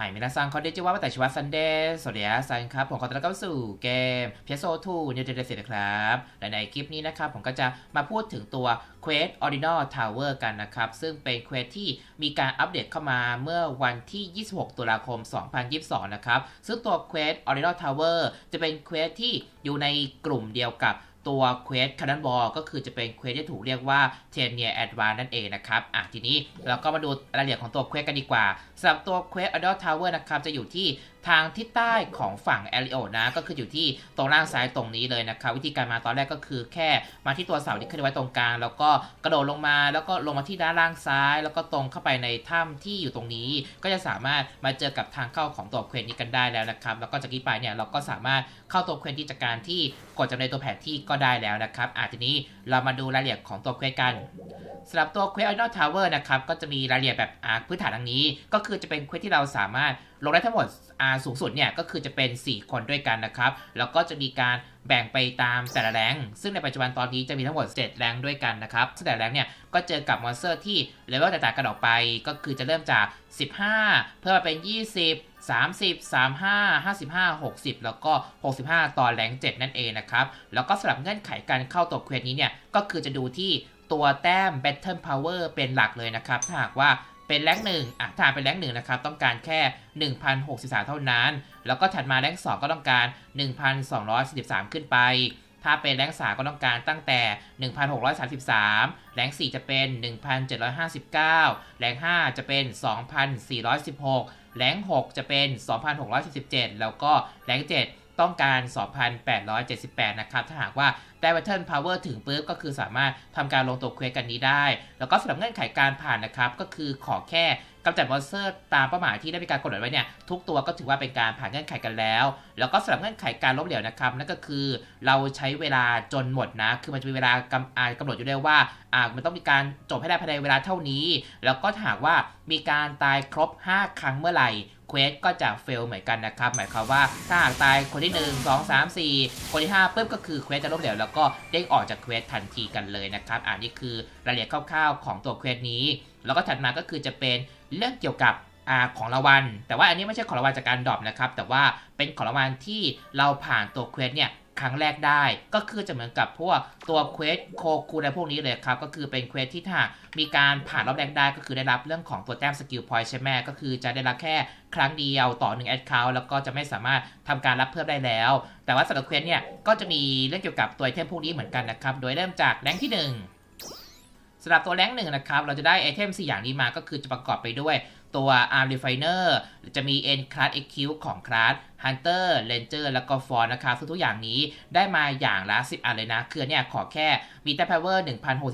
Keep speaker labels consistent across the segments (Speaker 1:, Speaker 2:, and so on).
Speaker 1: หายมินาซังคอนเดจิวะวัตชิวะซันเดย์สวัสดีครับซันครับ ผมขอต้อนรับเข้าสู่เกม p s o 2 New Generation นะครับ และในคลิปนี้นะครับ ผมก็จะมาพูดถึงตัว Quest Ordinal Tower กันนะครับ ซึ่งเป็น Quest ที่มีการอัปเดตเข้ามาเมื่อวันที่ 26 ตุลาคม 2022 นะครับ ซึ่งตัว Quest Ordinal Tower จะเป็น Quest ที่อยู่ในกลุ่มเดียวกับ ตัว Quest c a n n o n Ball ก็คือจะเป็นเควสที่ถูกเรียกว่าเทนเนียแอดวานนั่นเองนะครับอะทีนี้เราก็มาดูรายละเอียดของตัวเควสกันดีกว่าสำหรับตัว Quest Adult Tower นะครับจะอยู่ที่ ทางทิศใต้ของฝั่งแอริโอนะ ก็คืออยู่ที่ตรงล่างซ้ายตรงนี้เลยนะครับวิธีการมาตอนแรกก็คือแค่มาที่ตัวเสาที่ขึ้นไว้ตรงกลาง แล้วก็กระโดดลงมาแล้วก็ลงมาที่ด้านล่างซ้าย แล้วก็ตรงเข้าไปในถ้ำที่อยู่ตรงนี้ ก็จะสามารถมาเจอกับทางเข้าของตัวเควสนี้กันได้แล้วนะครับ แล้วก็จากนี้ไปเนี่ยเราก็สามารถเข้าตัวเควสที่จากการที่กดจำในตัวแผนที่ก็ได้แล้วนะครับอะทีนี้เรามาดูรายละเอียดของตัวเควสกันสำหรับตัว Quest Original Tower นะครับก็จะมีรายละเอียดแบบอาพื้นฐานดังนี้ ก็คือจะเป็นเควสที่เราสามารถลงได้ทั้งหมดสูงสุดเนี่ยก็คือจะเป็น 4 คนด้วยกันนะครับ แล้วก็จะมีการแบ่งไปตามแต่ละแรงซึ่งในปัจจุบันตอนนี้จะมีทั้งหมด7แรงด้วยกันนะครับซึ่งแต่ละแรงเนี่ยก็เจอกับมอนสเตอร์ที่เลเวลแตกต่างกันออกไป ก็คือจะเริ่มจาก 15 เพิ่มมาเป็น 20 30 35 55 60 แล้วก็ 65ต่อแรง7นั่นเองนะครับ แล้วก็สำหรับเงื่อนไขการเข้าตัวเควสนี้เนี่ยก็คือจะดูที่ตัวแต้ม Battle Power เป็นหลักเลยนะครับ ถ้าหากว่า เป็นแรงหนึ่งอะถ้าหากเป็นแรงหนึ่งนะครับ ต้องการแค่ 1,063 เท่านั้น แล้วก็ถัดมาแรงสองก็ต้องการ 1,243 ขึ้นไป ถ้าเป็นแรงสาก็ต้องการตั้งแต่ 1,633 แรง4จะเป็น 1,759 แรง5จะเป็น 2,416 แรง6จะเป็น 2,677 แล้วก็แรง7ต้องการ 2,878 นะครับ ถ้าหากว่าได้ Battle Power ถึงปุ๊บก็คือสามารถทำการลงตัวเควสกันนี้ได้ แล้วก็สำหรับเงื่อนไขการผ่านนะครับ ก็คือขอแค่กำจัดมอนสเตอร์ตามเป้าหมายที่ได้มีการกำหนดไว้เนี่ยทุกตัวก็ถือว่าเป็นการผ่านเงื่อนไขกันแล้ว แล้วก็สำหรับเงื่อนไขการล้มเหลวนะครับนั่นก็คือเราใช้เวลาจนหมดนะ คือมันจะมีเวลากำอ่ากำหนดอยู่ด้วยว่าอ่ามันต้องมีการจบให้ได้ภายในเวลาเท่านี้ แล้วก็หากว่ามีการตายครบ 5 ครั้งเมื่อไหร่เควสก็จะเฟลเหมือนกันนะครับหมายความว่าถ้าหากตายคนที่ 1 2 3 4 คนที่5ปุ๊บก็คือเควสจะล้มเหลวแล้วก็เด้งออกจากเควสทันทีกันเลยนะครับอันนี้คือรายละเอียดคร่าวๆ ของตัวเควสนี้ แล้วก็ถัดมาก็คือจะเป็นเรื่องเกี่ยวกับอของรางวัลแต่ว่าอันนี้ไม่ใช่ของรางวัลจากการดรอปนะครับแต่ว่าเป็นของรางวัลที่เราผ่านตัวเควสเนี่ย ครั้งแรกได้ ก็คือจะเหมือนกับพวกตัวเควสโคคูในพวกนี้เลยครับ ก็คือเป็นเควสที่ถ้ามีการผ่านรอบแรกได้ก็คือได้รับเรื่องของตัวแต้มสกิลพอยต์ใช่ไหมก็คือจะได้รับแค่ครั้งเดียวต่อหนึ่งแอดเคาท์แล้วก็จะไม่สามารถทำการรับเพิ่มได้แล้ว แต่ว่าสำหรับเควสเนี่ยก็จะมีเรื่องเกี่ยวกับตัวไอเทมพวกนี้เหมือนกันนะครับ โดยเริ่มจากแรงที่ 1สำหรับตัวแรงหนึ่งนะครับ เราจะได้ไอเทม 4 อย่างนี้มาก็คือจะประกอบไปด้วย ตัว Arm Refiner จะมี N Class EQ ของคลาส Hunter Ranger แล้วก็ f o r นะครับซึ่งทุกอย่างนี้ได้มาอย่างละ 10 อันเลยนะ คือเนี่ยขอแค่มีแต่ Power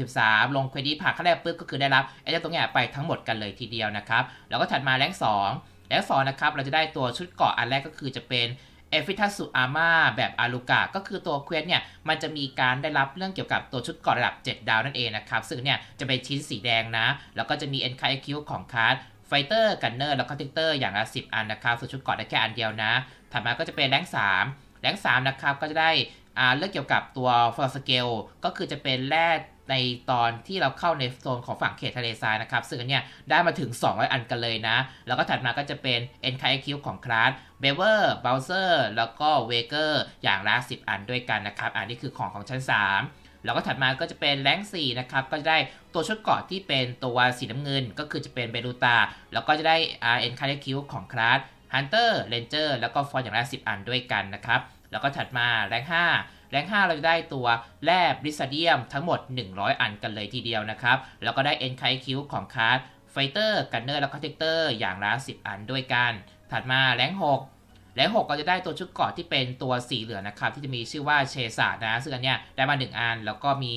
Speaker 1: 1063 ลงเควดีผ่านขั้นแรกปุ๊บก็คือได้รับไอเทมตรงเนี้ยไปทั้งหมดกันเลยทีเดียวนะครับ แล้วก็ถัดมาแรง2แรง2นะครับ เราจะได้ตัวชุดเกราะอันแรกก็คือจะเป็นเอฟิทัสุอาม่าแบบอาลูกาก็คือตัวเควสเนี่ย มันจะมีการได้รับเรื่องเกี่ยวกับตัวชุดเกราะระดับ 7 ดาวนั่นเองนะครับ ซึ่งเนี่ย จะเป็นชิ้นสีแดงนะ แล้วก็จะมี n k q ของคาร์ด ไฟเตอร์กันเนอร์แล้วก็ทิกเตอร์อย่างละ10 อันนะครับส่วนชุดเกราะได้แค่อันเดียวนะ ถัดมาก็จะเป็นแรง3แรง3นะครับก็จะได้อ่าเรื่องเกี่ยวกับตัวฟอร์สเกลก็คือจะเป็นแร่ในตอนที่เราเข้าในโซนของฝั่งเขตทะเลทรายนะครับซึ่งอันเนี้ยได้มาถึง 200 อันกันเลยนะ แล้วก็ถัดมาก็จะเป็น n k q ของคลาสเบเวอร์เบลเซอร์แล้วก็เวเกอร์อย่างละ10 อันด้วยกันนะครับอันนี้คือของของชั้น 3 แล้วก็ถัดมาก็จะเป็นแรง4นะครับก็จะได้ตัวชุดเกราะที่เป็นตัวสีน้ำเงิน ก็คือจะเป็นเบลูตา แล้วก็จะได้ RN c a r q ของคลาส Hunter Ranger แล้วก็ฟอนอย่างละ10อันด้วยกันนะครับ แล้วก็ถัดมาแรง5แรง5เราจะได้ตัวแร่บริซเดียมทั้งหมด 100 อันกันเลยทีเดียวนะครับ แล้วก็ได้ n k q ของคลาสไฟเตอร์ กันเนอร์ แล้วก็เทคเตอร์ อย่างละ 10 อันด้วยกัน ถัดมาแรง6 และ6ก็จะได้ตัวชุดเกราะที่เป็นตัวสีเหลืองนะครับ ที่จะมีชื่อว่าเชซานะ ซึ่งอันเนี้ยได้มา 1 อัน แล้วก็มี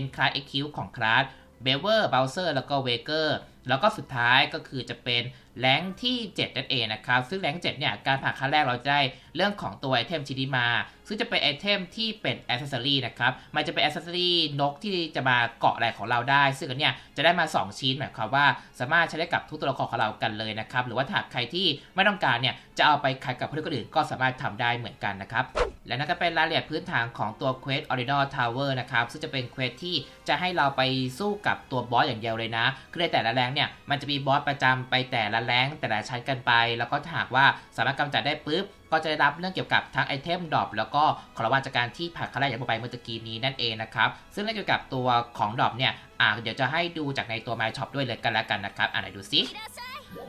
Speaker 1: n class xq ของคลาสเบเวอร์เบลเซอร์แล้วก็เวเกอร์แล้วก็สุดท้ายก็คือจะเป็น แรงที่7นั่นเองนะครับ ซึ่งแรง7เนี่ย การผ่านขั้นแรกเราจะได้เรื่องของตัวไอเทมชิ้นนี้มา ซึ่งจะเป็นไอเทมที่เป็นแอ c เซสซอรีนะครับ มันจะเป็นแอ c เซสซอรีนกที่จะมาเกาะอะไรของเราได้ ซึ่งอันเนี้ยจะได้มา 2 ชิ้นหมายความว่าสามารถใช้ได้กับทุกตัวละครของเรากันเลยนะครับ หรือว่าถ้าใครที่ไม่ต้องการเนี่ย จะเอาไปขายกับเพื่อนคนอื่นก็สามารถทำได้เหมือนกันนะครับ และนั่นก็เป็นรายละเอียดพื้นฐานของตัว Quest Original Tower นะครับ ซึ่งจะเป็น Quest ที่จะให้เราไปสู้กับตัวบอสอย่างเดียวเลยนะ คือในแต่ละแรงเนี่ย มันจะมีบอสประจำไปแต่ละแรงแต่ละชั้นกันไป แล้วก็ถ้าหากว่าสามารถกำจัดได้ปุ๊บ ก็จะได้รับเรื่องเกี่ยวกับทั้งไอเทมดรอปแล้วก็ขอรางวัลจากการที่ผ่านขั้นแรกอย่างไปเมื่อตะกี้นี้นั่นเองนะครับ ซึ่งเรื่องเกี่ยวกับตัวของดรอปเนี่ยอ่าเดี๋ยวจะให้ดูจากในตัว My Shop ด้วยเลยกันแล้วกันนะครับอ่าไหนดูซิ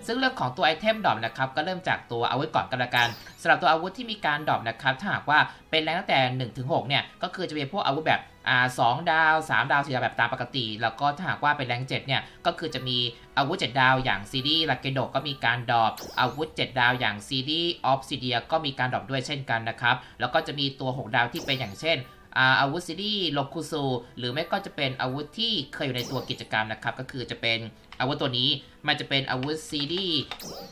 Speaker 1: ซึ่งเรื่องของตัวไอเทมดรอปนะครับก็เริ่มจากตัวอาวุธก่อนกันละกันสำหรับตัวอาวุธที่มีการดรอปนะครับถ้าหากว่าเป็นแรงตั้งแต่1ถึง6เนี่ยก็คือจะเป็นพวกอาวุธแบบ อ่าสองดาว 3 ดาวสีดาวแบบตามปกติ แล้วก็ถ้าหากว่าเป็นแรง7เนี่ย ก็คือจะมีอาวุธ 7 ดาวอย่างซีรีส์ลาเกโดก็มีการดรอปอาวุธ 7 ดาวอย่างซีรีส์ออฟซิเดียก็มีการดรอปด้วยเช่นกันนะครับ แล้วก็จะมีตัว 6 ดาวที่เป็นอย่างเช่น อาวุธซีรีส์โลคุซูหรือไม่ก็จะเป็นอาวุธที่เคยอยู่ในตัวกิจกรรมนะครับ ก็คือจะเป็นอาวุธตัวนี้มันจะเป็นอาวุธซีรีส์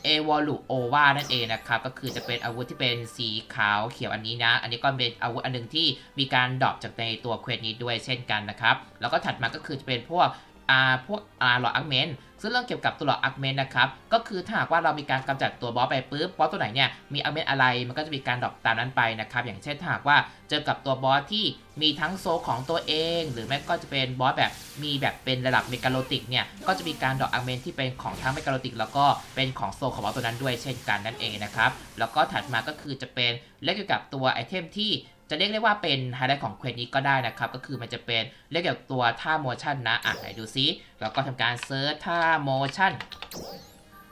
Speaker 1: เอวอลูโอวานั่นเองนะครับ ก็คือจะเป็นอาวุธที่เป็นสีขาวเขียวอันนี้นะ อันนี้ก็เป็นอาวุธอันหนึงที่มีการดรอปจากในตัวเควสนี้ด้วยเช่นกันนะครับ แล้วก็ถัดมาก็คือจะเป็นพวก อ่าพวกอ่าหลอดอักเมนซึ่งเรื่องเกี่ยวกับตัวหลอดอักเมนนะครับ ก็คือถ้าหากว่าเรามีการกำจัดตัวบอสไปปุ๊บบอสตัวไหนเนี่ยมีอักเมนอะไรมันก็จะมีการดรอปตามนั้นไปนะครับ อย่างเช่นถ้าหากว่าเจอกับตัวบอสที่มีทั้งโซของตัวเอง หรือไม่ก็จะเป็นบอสแบบมีแบบเป็นระดับเมกาโลติกเนี่ยก็จะมีการดรอปอักเมนที่เป็นของทั้งเมกาโลติก แล้วก็เป็นของโซของบอสตัวนั้นด้วยเช่นกันนั่นเองนะครับแล้วก็ถัดมาก็คือจะเป็นเรื่องเกี่ยวกับตัวไอเทมที่ จะเรียกได้ว่าเป็นไฮไลท์ของเควสนี้ก็ได้นะครับ ก็คือมันจะเป็นเรียกเกี่ยวกับตัวท่าโมชั่นนะ อะไหนดูซิแล้วก็ทำการเซิร์ชท่าโมชั่น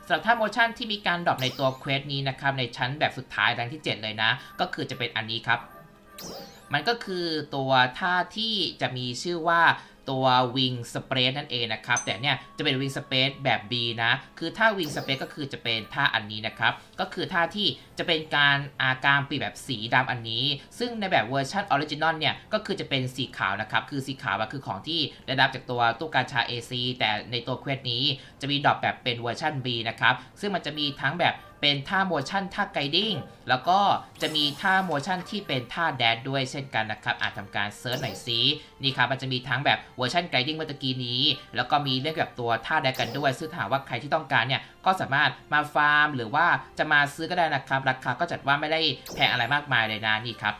Speaker 1: สำหรับท่าโมชั่นที่มีการดรอปในตัวเควสนี้นะครับในชั้นแบบสุดท้ายแรงที่ 7 เลยนะ ก็คือจะเป็นอันนี้ครับ มันก็คือตัวท่าที่จะมีชื่อว่า ตัววิงสเปรดนั่นเองนะครับ แต่เนี่ยจะเป็นวิงสเปรดแบบ B นะ คือท่าวิงสเปรดก็คือจะเป็นท่าอันนี้นะครับ ก็คือท่าที่จะเป็นการอาการปีแบบสีดำอันนี้ ซึ่งในแบบเวอร์ชันออริจินอลเนี่ย ก็คือจะเป็นสีขาวนะครับ คือสีขาวอะคือของที่ได้รับจากตัวตู้กาชา AC แต่ในตัวเควสนี้จะมีดรอปแบบเป็นเวอร์ชัน B นะครับ ซึ่งมันจะมีทั้งแบบ เป็นท่าโมชั่นท่าไกดิ้งแล้วก็จะมีท่าโมชั่นที่เป็นท่าแดดด้วยเช่นกันนะครับ อาจทำการเซิร์ชหน่อยซินี่ครับมันจะมีทั้งแบบเวอร์ชันไกดิ้งเมื่อกี้นี้ แล้วก็มีเรื่องแบบตัวท่าแดดกันด้วย ซึ่งถามว่าใครที่ต้องการเนี่ยก็สามารถมาฟาร์ม หรือว่าจะมาซื้อก็ได้นะครับ ราคาก็จัดว่าไม่ได้แพงอะไรมากมายเลยนะนี่ครับ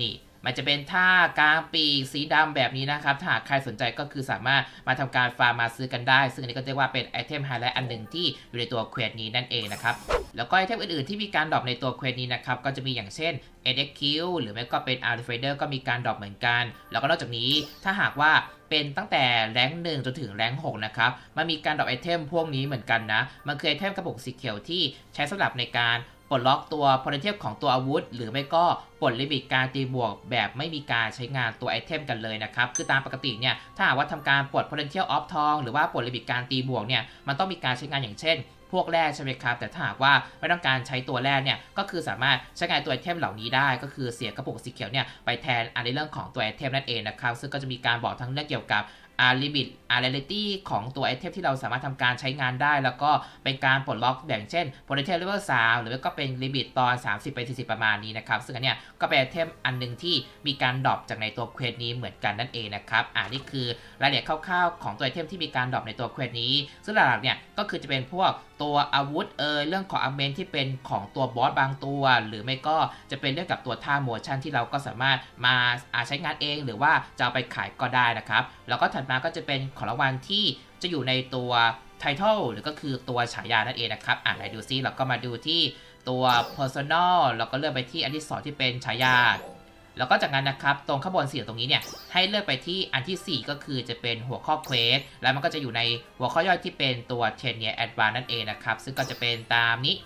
Speaker 1: นี่ มันจะเป็นท่ากลางปีกสีดำแบบนี้นะครับถ้าหากใครสนใจก็คือสามารถมาทำการฟาร์มมาซื้อกันได้ ซึ่งอันนี้ก็เรียกว่าเป็นไอเทมไฮไลท์อันหนึ่งที่อยู่ในตัวเควสนี้นั่นเองนะครับแล้วก็ไอเทมอื่นๆที่มีการดรอปในตัวเควสนี้นะครับก็จะมีอย่างเช่น NXQ หรือไม่ก็เป็น Art Fader ก็มีการดรอปเหมือนกัน แล้วก็นอกจากนี้ถ้าหากว่าเป็นตั้งแต่แรงหนึ่งจนถึงแรงหกนะครับ มันมีการดรอปไอเทมพวกนี้เหมือนกันนะ มันคือไอเทมกระปุกสีเขียวที่ใช้สำหรับในการ ปลดล็อกตัว potential ของตัวอาวุธ หรือไม่ก็ปลดลิมิตการตีบวกแบบไม่มีการใช้งานตัวไอเทมกันเลยนะครับ คือตามปกติเนี่ยถ้าหากว่าทำการปลด potential off ทองหรือว่าปลดลิมิตการตีบวกเนี่ยมันต้องมีการใช้งานอย่างเช่นพวกแร่ใช่ไหมครับ แต่ถ้าหากว่าไม่ต้องการใช้ตัวแร่เนี่ย ก็คือสามารถใช้งานตัวไอเทมเหล่านี้ได้ ก็คือเสียกระปุกสีเขียวเนี่ยไปแทนอันในเรื่องของตัวไอเทมนั่นเองนะครับ ซึ่งก็จะมีการบอกทั้งเรื่องเกี่ยวกับ อาลิมิตอาร์เรลิตี้ของตัวไอเทมที่เราสามารถทำการใช้งานได้ แล้วก็เป็นการปลดล็อกอย่างเช่นโพลิเทลเลเวลสามหรือก็เป็นลิมิตตอน 30 ไป 40 ประมาณนี้นะครับ ซึ่งอันเนี้ยก็เป็นไอเทมอันหนึ่งที่มีการดรอปจากในตัวเควสนี้เหมือนกันนั่นเองนะครับอ่านี่คือรายละเอียดคร่าวๆของตัวไอเทมที่มีการดรอปในตัวเควสนี้ ซึ่งหลักๆเนี่ยก็คือจะเป็นพวกตัวอาวุธเอยเรื่องของอาเมนที่เป็นของตัวบอสบางตัว หรือไม่ก็จะเป็นเรื่องกับตัวท่าโมชั่นที่เราก็สามารถมาอาใช้งานเอง หรือว่าจะเอาไปขายก็ได้นะครับ แล้วก็ถัดมาก็จะเป็นของรางวัลที่จะอยู่ในตัวไททอลหรือก็คือตัวฉายานั่นเองนะครับ อ่านไหนดูซิเราก็มาดูที่ตัว personal แล้วก็เลือกไปที่อันที่สองที่เป็นฉายา แล้วก็จากนั้นนะครับตรงข้างบนสีตรงนี้เนี่ยให้เลือกไปที่อันทีสี่ 4 ก็คือจะเป็นหัวข้อเควสแล้วมันก็จะอยู่ในหัวข้อย่อยที่เป็นตัว10 year advance นั่นเองนะครับซึ่งก็จะเป็นตามนี้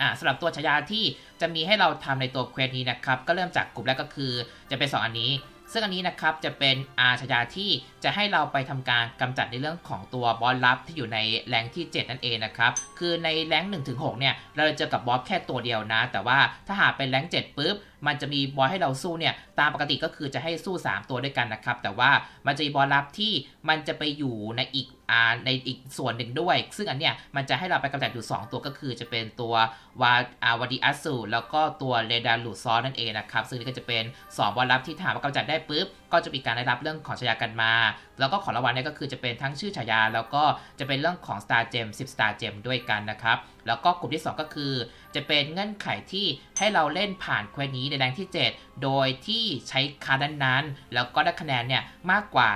Speaker 1: อ่าสำหรับตัวฉายาที่จะมีให้เราทำในตัวเควสนี้นะครับ ก็เริ่มจากกลุ่มแรกก็คือจะเป็น 2 อันนี้ ซึ่งอันนี้นะครับจะเป็นอาชายาที่จะให้เราไปทำการกำจัดในเรื่องของตัวบอสลับที่อยู่ในแรงที่ 7 นั่นเองนะครับ คือในแรง1ถึง6เนี่ยเราจะเจอกับบอสแค่ตัวเดียวนะ แต่ว่าถ้าหากเป็นแรง7ปุ๊บ มันจะมีบอลให้เราสู้เนี่ยตามปกติก็คือจะให้สู้ 3 ตัวด้วยกันนะครับ แต่ว่ามันจะมีบอลลับที่มันจะไปอยู่ในอีกอ่าในอีกส่วนหนึ่งด้วย ซึ่งอันเนี้ยมันจะให้เราไปกำจัดอยู่ 2 ตัวก็คือจะเป็นตัววาอาวาดิอัสสุแล้วก็ตัวเรดาลูซอนั่นเองนะครับ ซึ่งนี่ก็จะเป็น 2 บอลลับที่ถามว่ากำจัดได้ปุ๊บ ก็จะมีการได้รับเรื่องของฉายากันมา แล้วก็ของรางวัลเนี่ยก็คือจะเป็นทั้งชื่อฉายา แล้วก็จะเป็นเรื่องของ Star Gem 10 Star Gem ด้วยกันนะครับ แล้วก็กลุ่มที่ 2 ก็คือ จะเป็นเงื่อนไขที่ให้เราเล่นผ่านเควสนี้ในแรงที่ 7 โดยที่ใช้คาร์ดนั้นๆ แล้วก็ได้คะแนนเนี่ยมากกว่า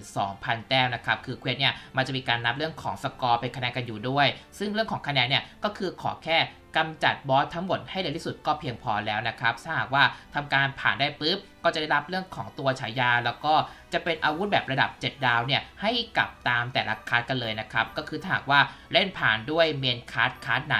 Speaker 1: 12,000 แต้มนะครับ คือเควสเนี่ยมันจะมีการนับเรื่องของสกอร์เป็นคะแนนกันอยู่ด้วย ซึ่งเรื่องของคะแนนเนี่ยก็คือขอแค่ กำจัดบอสทั้งหมดให้เร็วที่สุดก็เพียงพอแล้วนะครับถ้าหากว่าทำการผ่านได้ปุ๊บก็จะได้รับเรื่องของตัวฉายา แล้วก็จะเป็นอาวุธแบบระดับ 7 ดาวเนี่ยให้กับตามแต่ละคัสกันเลยนะครับก็คือถ้าหากว่าเล่นผ่านด้วยเมนคัสคัสไหน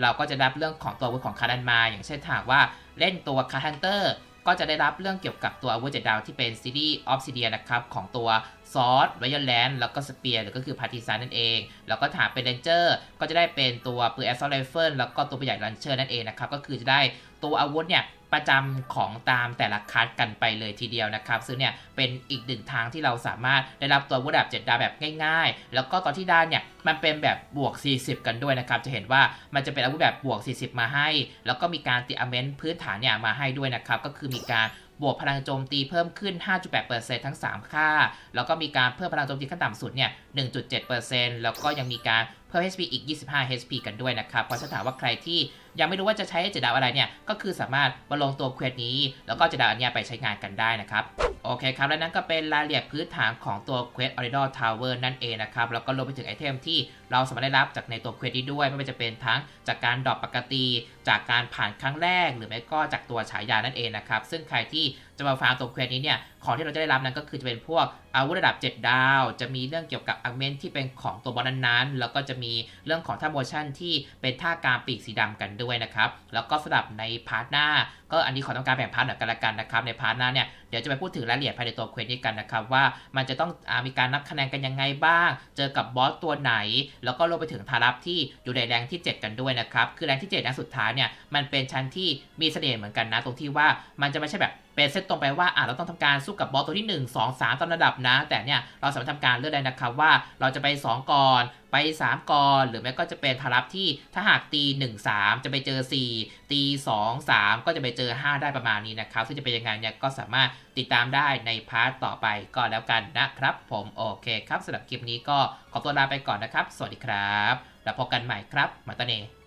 Speaker 1: เราก็จะได้รับเรื่องของตัวอาวุธของคัสนั้นมา อย่างเช่นถ้าหากว่าเล่นตัวคัสฮันเตอร์ ก็จะได้รับเรื่องเกี่ยวกับตัวอาวุธเจ็ดดาวที่เป็นซีรีส์ออฟซิเดียนะครับของตัวซอสไวโอแลนด์แล้วก็สเปียร์หรือก็คือพาร์ติซานนั่นเอง แล้วก็ถามเป็นเรนเจอร์ก็จะได้เป็นตัวปืนแอสซอลไรเฟิลแล้วก็ตัวประหยัดลันเชอร์นั่นเองนะครับก็คือจะได้ตัวอาวุธเนี่ย ประจำของตามแต่ละคัสกันไปเลยทีเดียวนะครับ ซึ่งเนี่ยเป็นอีกหนึ่งทางที่เราสามารถได้รับตัวอาวุธแบบ7ดาวแบบง่ายๆ แล้วก็ตอนที่ได้เนี่ยมันเป็นแบบบวก 40 กันด้วยนะครับ จะเห็นว่ามันจะเป็นอาวุธแบบบวก 40 มาให้ แล้วก็มีการติอเมนต์พื้นฐานเนี่ยมาให้ด้วยนะครับ ก็คือมีการบวกพลังโจมตีเพิ่มขึ้น 5.8%ทั้ง 3 ค่า แล้วก็มีการเพิ่มพลังโจมตีขั้นต่ำสุดเนี่ย 1.7%แล้วก็ยังมีการเพิ่ม HP อีก 25 HP กันด้วยนะครับ เพราะถ้าถามว่าใครที่ยังไม่รู้ว่าจะใช้เจดาวอะไรเนี่ย ก็คือสามารถมาลงตัวเควสนี้ แล้วก็เจดาวอันเนี้ยไปใช้งานกันได้นะครับโอเคครับ และนั่นก็เป็นรายละเอียดพื้นฐานของตัว Quest Original Tower นั่นเองนะครับ แล้วก็รวมไปถึงไอเทมที่เราสามารถได้รับจากในตัว Quest นี้ด้วย ไม่ว่าจะเป็นทั้งจากการดรอปปกติ จากการผ่านครั้งแรก หรือไม่ก็จากตัวฉายานั่นเองนะครับ ซึ่งใครที่จะมาฟาร์มตัวเควสนี้เนี่ยของที่เราจะได้รับนั้นก็คือจะเป็นพวกอาวุธระดับ 7 ดาว จะมีเรื่องเกี่ยวกับอักเมนที่เป็นของตัวบอลนั้นๆ แล้วก็จะมีเรื่องของท่าโมชั่นที่เป็นท่าการปีกสีดำกันด้วยนะครับ แล้วก็สำหรับในพาร์ทหน้า ก็อันนี้ขอต้องการแบ่งพาร์ทหน่อยกันละกันนะครับ ในพาร์ทหน้าเนี่ย ดี๋ยวจะไปพูดถึงรายละเอียดภายในตัวเควสนี้กันนะครับว่ามันจะต้องอมีการนับคะแนนกันยังไงบ้าง เจอกับบอสตัวไหน แล้วก็รวมไปถึงทารับที่อยู่ในแรงที่ 7 กันด้วยนะครับ คือแรงที่7แรงสุดท้ายเนี่ยมันเป็นชั้นที่มีเสน่ห์เหมือนกันนะ ตรงที่ว่ามันจะไม่ใช่แบบเป็นเซตตรงไปว่าอะเราต้องทำการสู้กับบอสตัวที่ 1 2 3ตามระดับนะ แต่เนี่ยเราสามารถทำการเลือกได้นะครับว่าเราจะไป 2 ก่อน ไป 3ก่อนหรือไม่ก็จะเป็นทารับที่ถ้าหากตี 1 3 จะไปเจอ 4 ตี 2 3 ก็จะไปเจอ 5 ได้ประมาณนี้นะครับ ซึ่งจะเป็นยังไงเนี่ยก็สามารถติดตามได้ในพาร์ทต่อไปก็แล้วกันนะครับผมโอเคครับสำหรับคลิปนี้ก็ขอตัวลาไปก่อนนะครับ สวัสดีครับ แล้วพบกันใหม่ครับมาตาเน